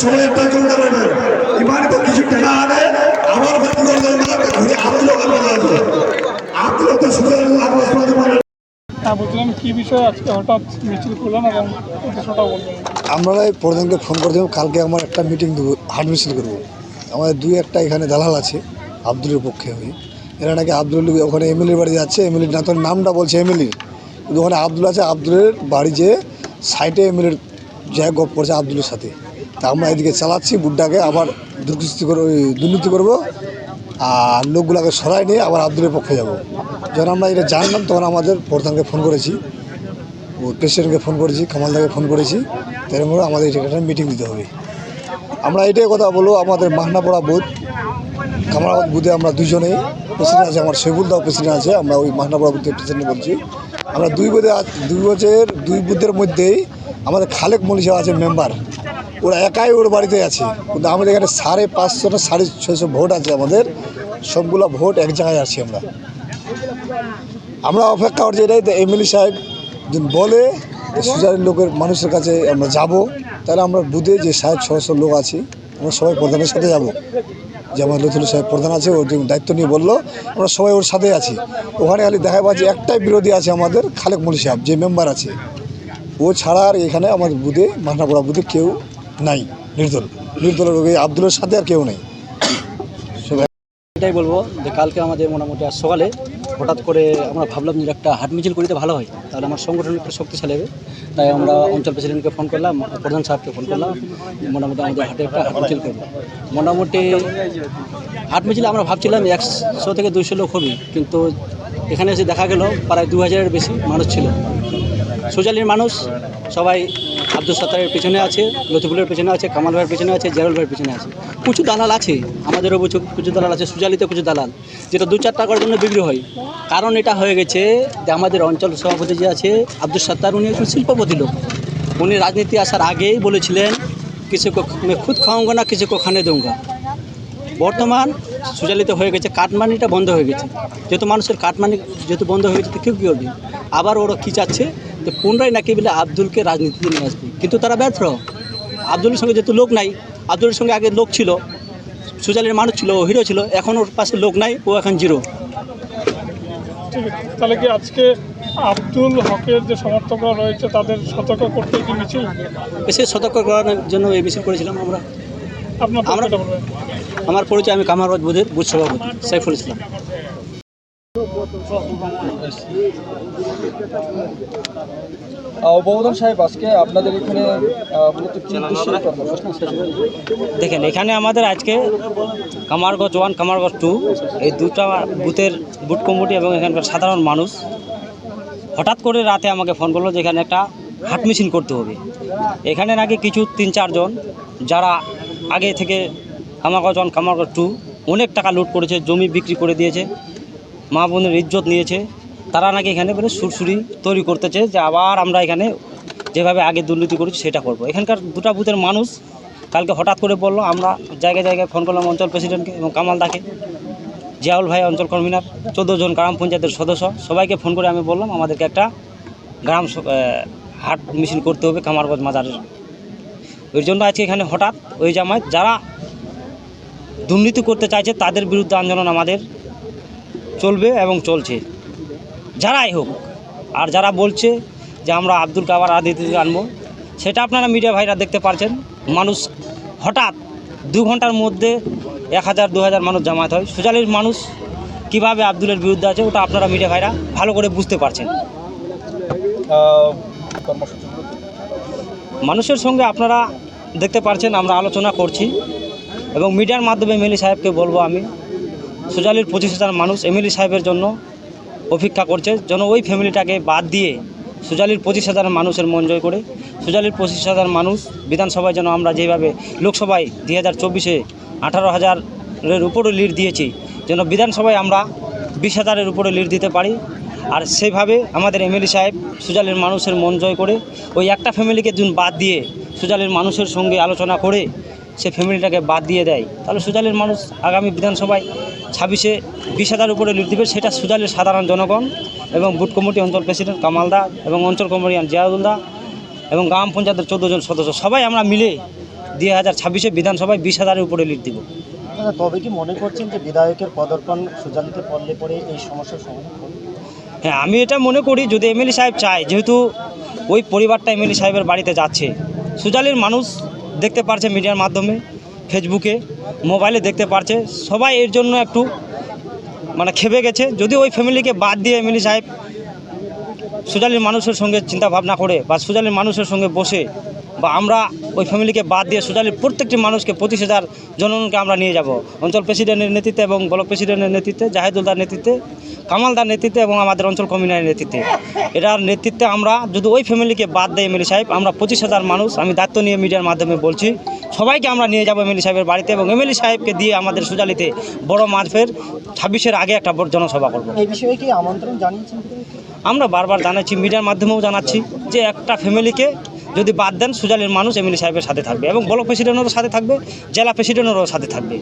সময় একটা চলতে পারবে। কিছু টাকা আনে আবার বাকি করে ঘুরে আত্মীয় কামড়ে তো সুযোগ আবাস পাতে পারে। বলছিলাম কি বিষয়ে আজকে হঠাৎ মিছিল করলেন এবং উদ্দেশ্যটা বলবেন আমরা এই প্রধানকে ফোন করেছিলাম কালকে আমার একটা মিটিং দেবো হাট মিছিল করব। আমাদের দুই একটা এখানে দালাল আছে আব্দুলের পক্ষে হয়ে এরা নাকি আব্দুল ওখানে এমএলএর বাড়ি যাচ্ছে এমএলএর না তোর নামটা বলছে এমএলএ। কিন্তু ওখানে আব্দুল আছে আব্দুলের বাড়ি যে সাইডে এমএলএর যা গপ করছে আব্দুলের সাথে। তা আমরা এদিকে চালাচ্ছি, বুড্ডাকে আবার দুর্নীতি করব দুর্নীতি করব। আর লোকগুলোকে সরাই নিয়ে আবার আব্দুলের পক্ষে যাব। যখন আমরা এটা জানলাম, তখন আমাদের প্রধানকে ফোন করেছি। ও প্রেসিডেন্টকে ফোন করেছি কামালদাকে ফোন করেছি। তেরম করে আমাদের এখানে মিটিং দিতে হবে। আমরা এটাই কথা বলব, আমাদের মাহনাপড়া বুথ কামারাবাদ বুথে আমরা দুজনেই প্রেসিডেন্ট আছে, আমার শৈবুল দাও প্রেসিডেন্ট আছে, আমরা ওই মাহনাপড়া বুথের প্রেসিডেন্ট বলছি। আমরা দুই বুথে দুই বছর দুই বুথের মধ্যেই আমাদের খালেক মনীষা আছে মেম্বার ওরা একাই ওর বাড়িতে আছে। কিন্তু আমাদের এখানে সাড়ে পাঁচশো না সাড়ে ছয়শো ভোট আছে আমাদের। সবগুলো ভোট এক জায়গায় আছি আমরা। আমরা অপেক্ষা করছি, এটাই তো এমএলএ সাহেব বলে সুজারের লোকের মানুষের কাছে আমরা যাব, তাহলে আমরা বুধে যে সাহেব ছশো লোক আছি, আমরা সবাই প্রধানের সাথে যাব। যে আমার লতুল সাহেব প্রধান আছে ওর দায়িত্ব নিয়ে বলল, আমরা সবাই ওর সাথে আছি। ওখানে খালি দেখা পাচ্ছি, একটাই বিরোধী আছে আমাদের, খালেক মলি সাহেব, যে মেম্বার আছে। ও ছাড়া আর এখানে আমাদের বুধে মাহনাপড়া বুধে কেউ নাই, নির্দল। নির্দলের ওই আব্দুলের সাথে আর কেউ নেই। এটাই বলব যে কালকে আমাদের মোটামুটি আজ সকালে হঠাৎ করে আমরা ভাবলাম যে একটা হাট মিছিল করিতে ভালো হয়, তাহলে আমার সংগঠন একটু শক্তিশালী হবে। তাই আমরা অঞ্চল প্রেসিডেন্টকে ফোন করলাম, প্রধান সাহেবকে ফোন করলাম, মোটামুটি আমাদের হাটে একটা হাট মিছিল করব। মোটামুটি হাট মিছিল আমরা ভাবছিলাম একশো থেকে দুইশো লোক হবে, কিন্তু এখানে এসে দেখা গেল, প্রায় দু হাজারের বেশি মানুষ ছিল। সোজালির মানুষ, সবাই আব্দুল সাতারের পেছনে আছে, লতিফুলের পেছনে আছে, কামাল ভাইয়ের পেছনে আছে জেরুল ভাইয়ের পেছনে আছে। কিছু দালাল আছে আমাদেরও কিছু কিছু দালাল আছে সুজালিতে কিছু দালাল। যেটা দু চার টাকার জন্য বিক্রি হয়। কারণ এটা হয়ে গেছে যে আমাদের অঞ্চল সভাপতি যে আছে, আব্দুল সাত্তার, উনি একজন শিল্পপতি লোক। উনি রাজনীতি আসার আগেই বলেছিলেন কিছু মানে খুদ খাওয়াঙ্গা না কিছু কোখানে দেওঙ্গা। বর্তমান সুচালিত হয়ে গেছে কাটমানিটা বন্ধ হয়ে গেছে। যেহেতু মানুষের কাটমানি যেহেতু বন্ধ হয়ে গেছে তো কেউ কী করবে? আবার ওরা কী চাচ্ছে? যে পুনরায় নাকি বলে আব্দুলকে রাজনীতিতে নিয়ে আসবে। কিন্তু তারা ব্যর্থ। আব্দুলের সঙ্গে যেহেতু লোক নাই আব্দুলের সঙ্গে আগে লোক ছিল সুচালির মানুষ ছিল ও হিরো ছিল এখন ওর পাশে লোক নাই ও এখন জিরো তাহলে কি আজকে আব্দুল হকের যে সমর্থকরা রয়েছে তাদের সতর্ক করতে কি মিছিল? এসে সতর্ক করার জন্য এই মিছিল করেছিলাম আমরা। আমরা- পরিচয় আমি কামারবাদ বুধের বুথ সভাপতি সাইফুল ইসলাম। সাহেব আজকে আপনাদের এখানে এই কর্মসূচি? দেখেন এখানে আমাদের আজকে কামারগঞ্জ ওয়ান কামারগঞ্জ টু এই দুটা বুথের বুথ কমিটি এবং এখানকার সাধারণ মানুষ হঠাৎ করে রাতে আমাকে ফোন করল যে এখানে একটা হাট মিছিল করতে হবে। এখানে নাকি কিছু তিন চারজন যারা আগে থেকে কামারগঞ্জ ওয়ান টু অনেক টাকা লুট করেছে, জমি বিক্রি করে দিয়েছে, মা বোনের ইজ্জত নিয়েছে। তারা নাকি এখানে মানে সুরসুরি তৈরি করতেছে যে আবার আমরা এখানে যেভাবে আগে দুর্নীতি করেছি সেটা করব। এখানকার দুটা বুথের মানুষ কালকে হঠাৎ করে বলল, আমরা জায়গায় জায়গায় ফোন করলাম অঞ্চল প্রেসিডেন্টকে এবং কামালদাকে জিয়াউল ভাই অঞ্চল কনভিনার, চোদ্দ জন গ্রাম পঞ্চায়েতের সদস্য, সবাইকে ফোন করে আমি বললাম, আমাদেরকে একটা গ্রাম হাট মিছিল করতে হবে কামারগঞ্জ মাজারের। ওই জন্য আজকে এখানে হঠাৎ ওই জামায়াত যারা দুর্নীতি করতে চাইছে তাদের বিরুদ্ধে আন্দোলন আমাদের চলবে এবং চলছে। যারাই হোক আর যারা বলছে যে আমরা আব্দুল কাবার রাজনীতিতে আনব সেটা আপনারা মিডিয়া ভাইরা দেখতে পারছেন। মানুষ হঠাৎ দু ঘণ্টার মধ্যে এক হাজার দু হাজার মানুষ জামায়াত হয়। সুজালির মানুষ কীভাবে আব্দুলের বিরুদ্ধে আছে ওটা আপনারা মিডিয়া ভাইরা ভালো করে বুঝতে পারছেন? মানুষের সঙ্গে আপনারা দেখতে পারছেন, আমরা আলোচনা করছি এবং মিডিয়ার মাধ্যমে এমএলএ সাহেবকে বলব আমি, সুজালির পঁচিশ হাজার মানুষ এমএলএ সাহেবের জন্য অপেক্ষা করছে, যেন ওই ফ্যামিলিটাকে বাদ দিয়ে সুজালির পঁচিশ হাজার মানুষের মন জয় করে, সুজালির পঁচিশ হাজার মানুষ বিধানসভায় যেন আমরা যেভাবে লোকসভায় দুই হাজার চব্বিশে আঠারো হাজারের উপরে লিড দিয়েছি, যেন বিধানসভায় আমরা বিশ হাজারের উপরে লিড দিতে পারি। আর সেইভাবে আমাদের এমএলএ সাহেব সুজালের মানুষের মন জয় করে, ওই একটা ফ্যামিলিকে যখন বাদ দিয়ে সুজালের মানুষের সঙ্গে আলোচনা করে সে ফ্যামিলিটাকে বাদ দিয়ে দেয়। তাহলে সুজালের মানুষ আগামী বিধানসভায় ছাব্বিশে বিশ হাজার উপরে লিড দিবে, সেটা সুজালের সাধারণ জনগণ এবং বুথ কমিটি অঞ্চল প্রেসিডেন্ট কামালদা এবং অঞ্চল কমিটি জিয়াউদ্দা এবং গ্রাম পঞ্চায়েতের চোদ্দ জন সদস্য, সবাই আমরা মিলে দুই হাজার ছাব্বিশে বিধানসভায় বিশ হাজারের উপরে লিড দিব। তবে কি মনে করছেন যে বিধায়কের পদর্পণ সুজালিতে পড়লে পরে এই সমস্যার সমাধান হ্যাঁ আমি এটা মনে করি যদি এমএলএ সাহেব চায়, যেহেতু ওই পরিবারটা এমএলএ সাহেবের বাড়িতে যাচ্ছে। সুজালির মানুষ দেখতে পারছে মিডিয়ার মাধ্যমে, ফেসবুকে, মোবাইলে দেখতে পারছে। সবাই এর জন্য একটু মানে খেপে গেছে। যদি ওই ফ্যামিলিকে বাদ দিয়ে এমএলএ সাহেব সুজালির মানুষের সঙ্গে চিন্তা ভাবনা করে বা সুজালির মানুষের সঙ্গে বসে বা আমরা ওই ফ্যামিলিকে বাদ দিয়ে সুজালির প্রত্যেকটি মানুষকে পঁচিশ হাজার জনগণকে আমরা নিয়ে যাব। অঞ্চল প্রেসিডেন্টের নেতৃত্বে এবং ব্লক প্রেসিডেন্টের নেতৃত্বে জাহেদুলদার নেতৃত্বে কামালদার নেতৃত্বে এবং আমাদের অঞ্চল কমিউনিটির নেতৃত্বে। এটার নেতৃত্বে আমরা যদি ওই ফ্যামিলিকে বাদ দেয় এমএলএ সাহেব আমরা পঁচিশ হাজার মানুষ আমি দায়িত্ব নিয়ে মিডিয়ার মাধ্যমে বলছি সবাইকে আমরা নিয়ে যাব এমএলএ সাহেবের বাড়িতে এবং এমএলএ সাহেবকে দিয়ে আমাদের সুজালিতে বড় মারফের ছাব্বিশের আগে একটা বড় জনসভা করব। এই বিষয়ে কি আমন্ত্রণ জানিয়েছেন? আমরা বারবার জানাচ্ছি মিডিয়ার মাধ্যমেও জানাচ্ছি যে একটা ফ্যামিলিকে যদি বাদ দেন সুজালের মানুষ এমএলএ সাহেবের সাথে থাকবে এবং ব্লক প্রেসিডেন্টেরও সাথে থাকবে, জেলা প্রেসিডেন্টেরও সাথে থাকবে।